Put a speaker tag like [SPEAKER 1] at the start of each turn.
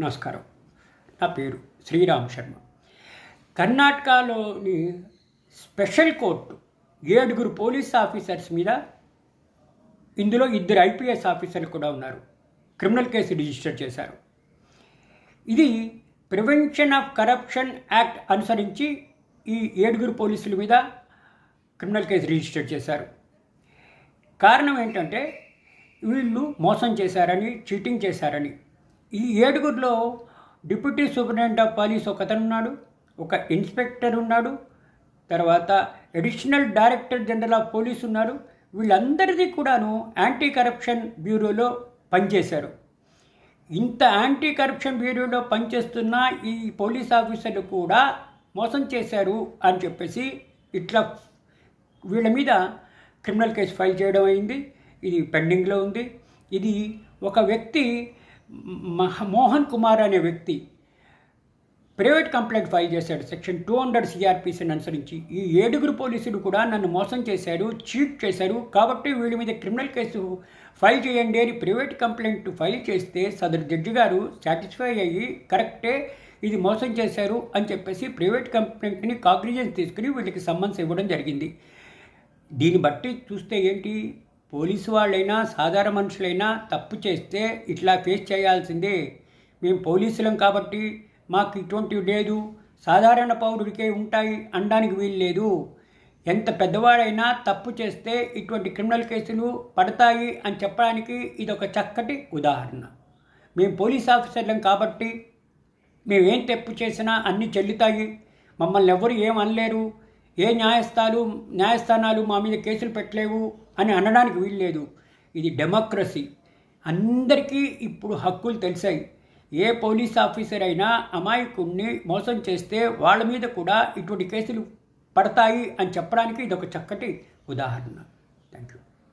[SPEAKER 1] నమస్కారం. నా పేరు శ్రీరామ్ శర్మ. కర్ణాటకలోని స్పెషల్ కోర్టు ఏడుగురు పోలీస్ ఆఫీసర్స్ మీద ఇందులో ఇద్దరు ఐపీఎస్ ఆఫీసర్లు కూడా ఉన్నారు. క్రిమినల్ కేసు రిజిస్టర్ చేశారు. ఇది ప్రివెన్షన్ ఆఫ్ కరప్షన్ యాక్ట్ అనుసరించి ఈ ఏడుగురు పోలీసుల మీద క్రిమినల్ కేసు రిజిస్టర్ చేశారు. కారణం ఏంటంటే వీళ్ళు మోసం చేశారని చీటింగ్ చేశారని ఈ ఏడుగురిలో డిప్యూటీ సూపరింటెండెంట్ ఆఫ్ పోలీస్ ఒకతను ఉన్నాడు ఒక ఇన్స్పెక్టర్ ఉన్నాడు తర్వాత additional director general of police ఉన్నారు వీళ్ళందరిది కూడాను యాంటీ కరప్షన్ బ్యూరోలో పనిచేశారు. ఇంత యాంటీ కరప్షన్ బ్యూరోలో పనిచేస్తున్న ఈ పోలీస్ ఆఫీసర్లు కూడా మోసం చేశారు అని చెప్పేసి ఇట్లా వీళ్ళ మీద క్రిమినల్ కేసు ఫైల్ చేయడం అయింది. ఇది పెండింగ్లో ఉంది. ఇది ఒక వ్యక్తి మోహన్ కుమార్ అనే వ్యక్తి ప్రైవేట్ కంప్లైంట్ ఫైల్ చేశాడు. సెక్షన్ టూ హండ్రెడ్ సిఆర్పిసిని అనుసరించి ఈ ఏడుగురు పోలీసులు కూడా నన్ను మోసం చేశారు చీట్ చేశారు కాబట్టి వీళ్ళ మీద క్రిమినల్ కేసు ఫైల్ చేయండి అని ప్రైవేట్ కంప్లైంట్ ఫైల్ చేస్తే సదరు జడ్జి గారు సాటిస్ఫై అయ్యి కరెక్టే ఇది మోసం చేశారు అని చెప్పేసి ప్రైవేట్ కంప్లైంట్ని కాగ్నిజెన్స్ తీసుకుని వీళ్ళకి సమ్మన్స్ ఇవ్వడం జరిగింది. దీన్ని బట్టి చూస్తే ఏంటి? పోలీసు వాళ్ళైనా సాధారణ మనుషులైనా తప్పు చేస్తే ఇట్లా ఫేస్ చేయాల్సిందే. మేము పోలీసులం కాబట్టి మాకు ఇటువంటివి లేదు. సాధారణ పౌరుడికే ఉంటాయి అనడానికి వీలు లేదు. ఎంత పెద్దవాడైనా తప్పు చేస్తే ఇటువంటి క్రిమినల్ కేసులు పడతాయి అని చెప్పడానికి ఇది ఒక చక్కటి ఉదాహరణ. మేము పోలీస్ ఆఫీసర్లం కాబట్టి మేమేం తప్పు చేసినా అన్నీ చెల్లుతాయి. మమ్మల్ని ఎవరు ఏం అనలేరు. ఏ న్యాయస్థానాలు న్యాయస్థానాలు మా మీద కేసులు పెట్టలేవు. అని అనడానికి వీల్లేదు. ఇది డెమోక్రసీ. అందరికీ ఇప్పుడు హక్కులు తెలిసాయి. ఏ పోలీస్ ఆఫీసర్ అయినా అమాయకుడిని మోసం చేస్తే వాళ్ళ మీద కూడా ఇటువంటి కేసులు పడతాయి అని చెప్పడానికి ఇది ఒక చక్కటి ఉదాహరణ. Thank you